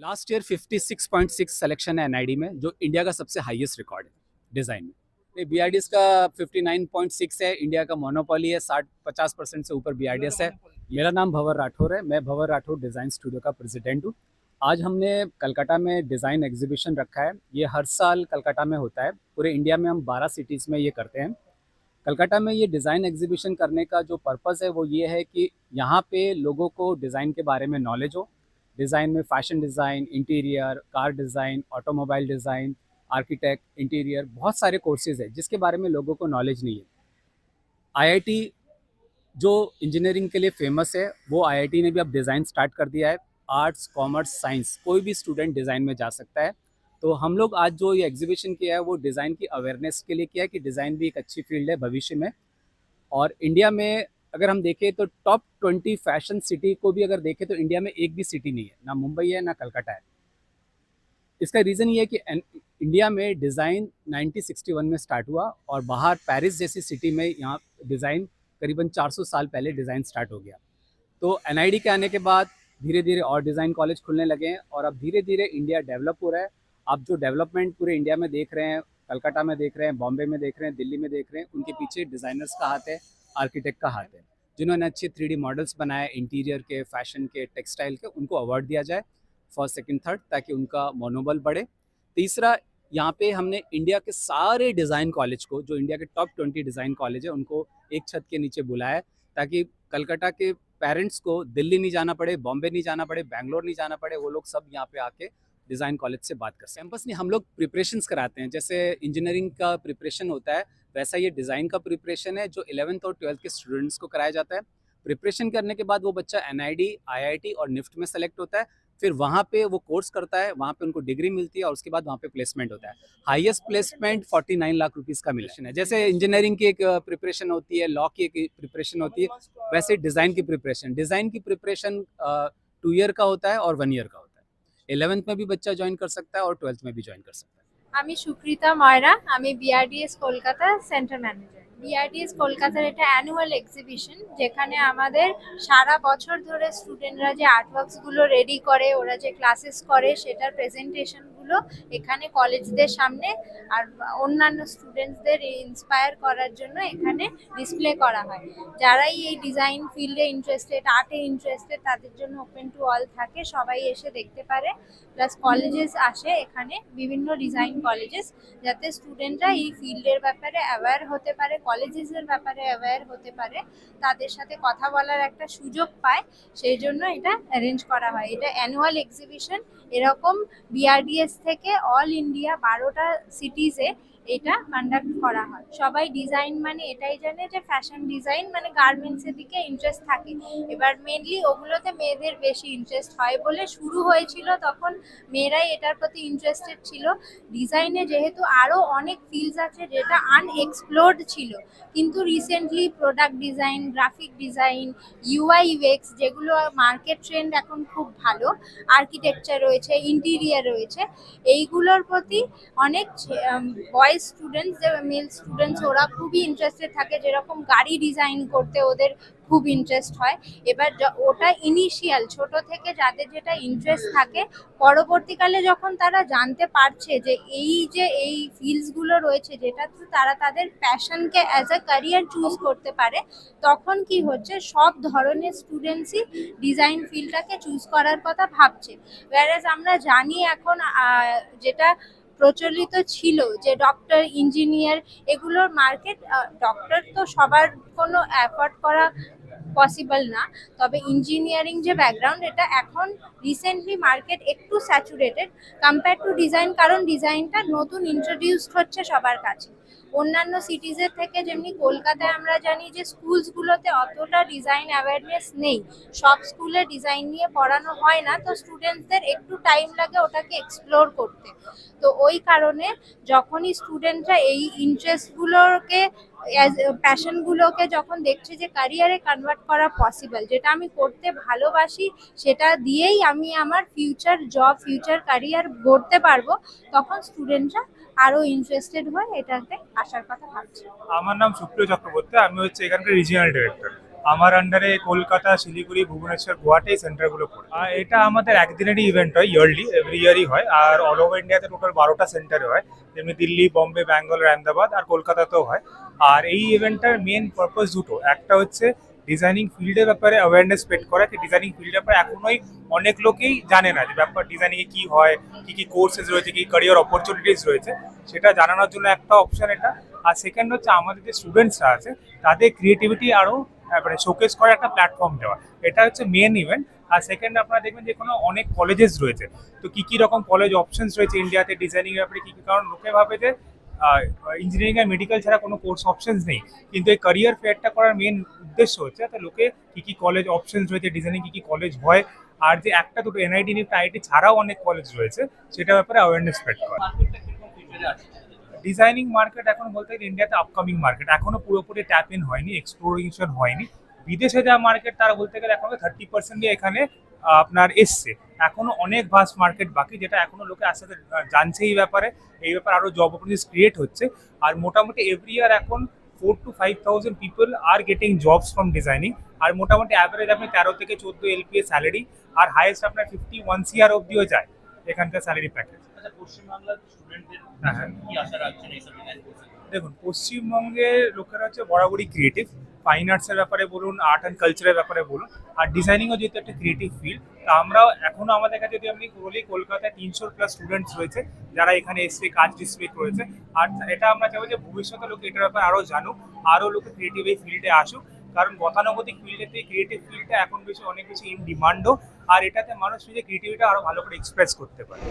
Last year 56.6 selection है NID में जो इंडिया का सबसे हाईएस्ट रिकॉर्ड है डिज़ाइन में। नहीं बी का 59.6 है इंडिया का मोनोपोली है 60 50 परसेंट से ऊपर बी है। मेरा नाम भंवर राठौर है मैं भंवर राठौर डिज़ाइन स्टूडियो का प्रेसिडेंट हूँ। आज हमने कलकत्ता में डिज़ाइन एग्जीबिशन रखा है। ये हर साल कलकत्ता में होता है। पूरे इंडिया में हम 12 सिटीज़ में ये करते हैं। कलकत्ता में ये डिज़ाइन एग्जीबिशन करने का जो पर्पज़ है वो ये है कि यहाँ पे लोगों को डिज़ाइन के बारे में नॉलेज हो डिज़ाइन में fashion design, interior, car design, automobile design, architect, interior, बहुत सारे कोर्सेज है, जिसके बारे में लोगों को नॉलेज नहीं है। आईआईटी जो इंजीनियरिंग के लिए फ़ेमस है, वो आईआईटी ने भी अब डिज़ाइन स्टार्ट कर दिया है। आर्ट्स कॉमर्स साइंस कोई भी स्टूडेंट डिज़ाइन में जा सकता है। तो हम लोग आज जो ये एग्जीबिशन किया है, वो डिज़ाइन की अवेयरनेस के लिए किया है कि डिज़ाइन भी एक अच्छी फ़ील्ड है भविष्य में। और इंडिया में अगर हम देखें तो टॉप ट्वेंटी फ़ैशन सिटी को भी अगर देखें तो इंडिया में एक भी सिटी नहीं है, ना मुंबई है, ना कलकत्ता है। इसका रीज़न ये है कि इंडिया में डिज़ाइन 1961 में स्टार्ट हुआ और बाहर पेरिस जैसी सिटी में यहाँ डिज़ाइन करीबन 400 साल पहले डिज़ाइन स्टार्ट हो गया। तो एनआईडी के आने के बाद धीरे धीरे और डिज़ाइन कॉलेज खुलने लगे हैं और अब धीरे धीरे इंडिया डेवलप हो रहा है। आप जो डेवलपमेंट पूरे इंडिया में देख रहे हैं कलकत्ता में देख रहे हैं बॉम्बे में देख रहे हैं दिल्ली में देख रहे हैं, उनके पीछे डिज़ाइनर्स का हाथ है। आर्किटेक्ट का हाथ है। जिन्होंने अच्छे थ्री मॉडल्स बनाए इंटीरियर के फ़ैशन के टेक्सटाइल के, उनको अवार्ड दिया जाए फ़र्स्ट सेकंड थर्ड ताकि उनका मनोबल बढ़े। तीसरा, यहाँ पे हमने इंडिया के सारे डिज़ाइन कॉलेज को, जो इंडिया के टॉप ट्वेंटी डिज़ाइन कॉलेज है, उनको एक छत के नीचे बुलाया ताकि कलकत्ता के पेरेंट्स को दिल्ली नहीं जाना पड़े, बॉम्बे नहीं जाना पड़े, बैंगलोर नहीं जाना पड़े, वो लोग सब यहाँ पे आके डिज़ाइन कॉलेज से बात कर कैंपस नहीं हम लोग प्रिपरेशंस कराते हैं, जैसे इंजीनियरिंग का प्रिपरेशन होता है वैसा ये डिज़ाइन का प्रिपरेशन है जो इलेवंथ और ट्वेल्थ के स्टूडेंट्स को कराया जाता है। प्रिपरेशन करने के बाद वो बच्चा एन आई और निफ्ट में सेलेक्ट होता है। फिर वहाँ पे वो कोर्स करता है वहाँ पे उनको डिग्री मिलती है और उसके बाद वहाँ पे प्लेसमेंट होता है। हाईएस्ट प्लेसमेंट 49 लाख रुपीस का मिलेशन है जैसे इंजीनियरिंग की एक प्रिपरेशन होती है लॉ की एक प्रिपरेशन होती है वैसे डिज़ाइन की प्रिपरेशन। डिज़ाइन की प्रिपरेशन टू ईयर का होता है और वन ईयर का होता है। इलेवेंथ में भी बच्चा ज्वाइन कर सकता है और ट्वेल्थ में भी ज्वाइन कर सकता है। আমি সুকৃতা ময়রা, আমি BRDS Kolkata centre manager BRDS কলকাতার এটা অ্যানুয়াল এক্সিবিশন যেখানে আমাদের সারা বছর ধরে স্টুডেন্টরা যে আর্টওয়ার্কসগুলো রেডি করে, ওরা যে ক্লাসেস করে, সেটার প্রেজেন্টেশনগুলো এখানে কলেজদের সামনে আর অন্যান্য স্টুডেন্টসদের ইন্সপায়ার করার জন্য এখানে ডিসপ্লে করা হয়। যারাই এই ডিজাইন ফিল্ডে ইন্টারেস্টেড আর্টে ইন্টারেস্টেড তাদের জন্য ওপেন টু অল থাকে। সবাই এসে দেখতে পারে। প্লাস কলেজেস আসে এখানে বিভিন্ন ডিজাইন কলেজেস যাতে স্টুডেন্টরা এই ফিল্ডের ব্যাপারে অ্যাওয়্যার হতে পারে কলেজেসের ব্যাপারে অ্যাওয়্যার হতে পারে। তাদের সাথে কথা বলার একটা সুযোগ পায়। সেই জন্য এটা অ্যারেঞ্জ করা হয়। এটা অ্যানুয়াল এক্সিবিশন এরকম বিআরডিএস থেকে অল ইন্ডিয়া বারোটা সিটিজে এটা কন্ডাক্ট করা হয়। সবাই ডিজাইন মানে এটাই জানে যে ফ্যাশন ডিজাইন মানে গার্মেন্টসের দিকে ইন্টারেস্ট থাকে। এবার মেনলি ওগুলোতে মেয়েদের বেশি ইন্টারেস্ট হয় বলে শুরু হয়েছিল তখন মেয়েরাই এটার প্রতি ইন্টারেস্টেড ছিল। ডিজাইনে যেহেতু আরও অনেক ফিল্ডস আছে যেটা আনএক্সপ্লোর্ড ছিল, কিন্তু recently product design graphic design UI UX যেগুলো মার্কেট ট্রেন্ড এখন খুব ভালো। আর্কিটেকচার রয়েছে ইন্টিরিয়ার রয়েছে। এইগুলোর প্রতি অনেক বয়েজ স্টুডেন্টস মেল স্টুডেন্টস ওরা খুবই ইন্টারেস্টেড থাকে। যেরকম গাড়ি ডিজাইন করতে ওদের খুব ইন্টারেস্ট হয়। এবার ওটা ইনিশিয়াল ছোট থেকে যাদের যেটা ইন্টারেস্ট থাকে, পরবর্তীকালে যখন তারা জানতে পারছে যে এই যে এই ফিল্ডসগুলো রয়েছে, যেটা তারা তাদের প্যাশনকে অ্যাজ আ ক্যারিয়ার চুজ করতে পারে, তখন কি হচ্ছে, সব ধরনের স্টুডেন্টসই ডিজাইন ফিল্ডটাকে চুজ করার কথা ভাবছে। ওয়ারাজ আমরা জানি এখন যেটা প্রচলিত ছিল যে ডক্টর ইঞ্জিনিয়ার এগুলোর মার্কেট ডক্টর তো সবার কোনো অ্যাফোর্ড করা পসিবল না। তবে ইঞ্জিনিয়ারিং যে ব্যাকগ্রাউন্ড এটা এখন রিসেন্টলি মার্কেট একটু স্যাচুরেটেড কম্পেয়ার টু ডিজাইন কারণ ডিজাইনটা নতুন ইন্ট্রোডিউসড হচ্ছে সবার কাছে। অন্যান্য সিটিজের থেকে যেমনি কলকাতায় আমরা জানি যে স্কুলসগুলোতে অতটা ডিজাইন অ্যাওয়ারনেস নেই। সব স্কুলে ডিজাইন নিয়ে পড়ানো হয় না, তো স্টুডেন্টসদের একটু টাইম লাগে ওটাকে এক্সপ্লোর করতে। তো ওই কারণে যখনই স্টুডেন্টরা এই ইন্টারেস্টগুলোকে প্যাশনগুলোকে যখন দেখছে যে ক্যারিয়ারে কনভার্ট করা পসিবল যেটা আমি করতে ভালোবাসি, সেটা দিয়েই আমি আমার ফিউচার জব ফিউচার ক্যারিয়ার গড়তে পারব, তখন স্টুডেন্টরা আরও ইন্টারেস্টেড হয়ে, এটাতে আসার কথা ভাবছে। আমার নাম সুপ্রিয় চক্রবর্তী, আমি হচ্ছে এখানকার রিজিয়নাল ডিরেক্টর আমার আন্ডারে কলকাতা, শিলিগুড়ি, ভুবনেশ্বর, গুয়াহাটি সেন্টারগুলো পড়ে। আর এটা আমাদের একদিনেরই ইভেন্ট হয় ইয়ারলি এভরি ইয়ারই হয়, আর অল ওভার ইন্ডিয়াতে টোটাল বারোটা সেন্টারে হয়। যেমনি দিল্লি, বম্বে, ব্যাঙ্গালোর, আহমেদাবাদ, আর কলকাতাতেও হয়। আর এই ইভেন্টটার মেন পারপাস দুটো। একটা হচ্ছে ডিজাইনিং ফিল্ডের ব্যাপারে অ্যাওয়ারনেস স্প্রেড করা। যে ডিজাইনিং ফিল্ডের ব্যাপারে এখনোই অনেক লোকেই জানে না যে ব্যাপার ডিজাইনিংয়ে কী হয়, কী কী কোর্সেস রয়েছে, কী ক্যারিয়ার অপরচুনিটিস রয়েছে। সেটা জানানোর জন্য একটা অপশান এটা। আর সেকেন্ড হচ্ছে আমাদের যে স্টুডেন্টসরা আছে, তাদের ক্রিয়েটিভিটি আরও মানে শোকেস করার একটা প্ল্যাটফর্ম দেওয়া। এটা হচ্ছে মেন ইভেন্ট আর সেকেন্ড আপনারা দেখবেন যে কোনো অনেক কলেজেস রয়েছে। তো কী কী রকম কলেজ অপশনস রয়েছে ইন্ডিয়াতে ডিজাইনিং ব্যাপারে, কী কী কারণ লোকে ভাবে যে ইঞ্জিনিয়ারিং আর মেডিকেল ছাড়া কোনো কোর্স অপশনস নেই। কিন্তু এই ক্যারিয়ার ফেয়ারটা করার মেন উদ্দেশ্য হচ্ছে যাতে লোকে কী কী কলেজ অপশনস রয়েছে ডিজাইনিং কী কী কলেজ হয়, আর যে একটা দুটো এনআইডি নিফট আইআইটি ছাড়াও অনেক কলেজ রয়েছে, সেটার ব্যাপারে অ্যাওয়ারনেস স্প্রেড করা। ডিজাইনিং মার্কেট এখন বলতে গেলে ইন্ডিয়াতে আপকামিং মার্কেট এখনও পুরোপুরি ট্যাপ ইন হয়নি এক্সপ্লোরেশন হয়নি। বিদেশে যা মার্কেট তারা বলতে গেলে এখনও থার্টি পার্সেন্ট এখানে আপনার এসছে। এখনও অনেক ভাস্ট মার্কেট বাকি যেটা এখনও লোকে আস্তে আস্তে জানছে এই ব্যাপারে। এই ব্যাপারে আরও জব অপরচুনিটিস ক্রিয়েট হচ্ছে। আর মোটামুটি এভরি ইয়ার এখন four to five thousand people are getting jobs from designing আর মোটামুটি অ্যাভারেজ আপনি তেরো থেকে চোদ্দ এলপিএ স্যালারি আর হাইয়েস্ট আপনার ফিফটি ওয়ান সিআর অব্দিও যায় এখানকার স্যালারি প্যাকেজ আচ্ছা কোর্সে দেখুন পশ্চিমবঙ্গের লোকেরা হচ্ছে বরাবরই ক্রিয়েটিভ ফাইন আর্টসের ব্যাপারে বলুন আর্ট অ্যান্ড কালচারের ব্যাপারে বলুন, আর ডিজাইনিংও যেহেতু একটা ক্রিয়েটিভ ফিল্ড তা আমরাও এখনও আমাদের কাছে যদি আপনি বলি, কলকাতায় তিনশো প্লাস স্টুডেন্টস রয়েছে, যারা এখানে এসে কাজ ডিসপ্লে করেছে। আর এটা আমরা চাইব যে ভবিষ্যতে লোকে এটার ব্যাপারে আরও জানুক আরও লোকে ক্রিয়েটিভ এই ফিল্ডে আসুক, কারণ গতানুগতিক ফিল্ডেতে ক্রিয়েটিভ ফিল্ডটা এখন বেশি, অনেক বেশি ইন ডিমান্ডও আর এটাতে মানুষ নিজের ক্রিয়েটিভিটা আরও ভালো করে এক্সপ্রেস করতে পারে।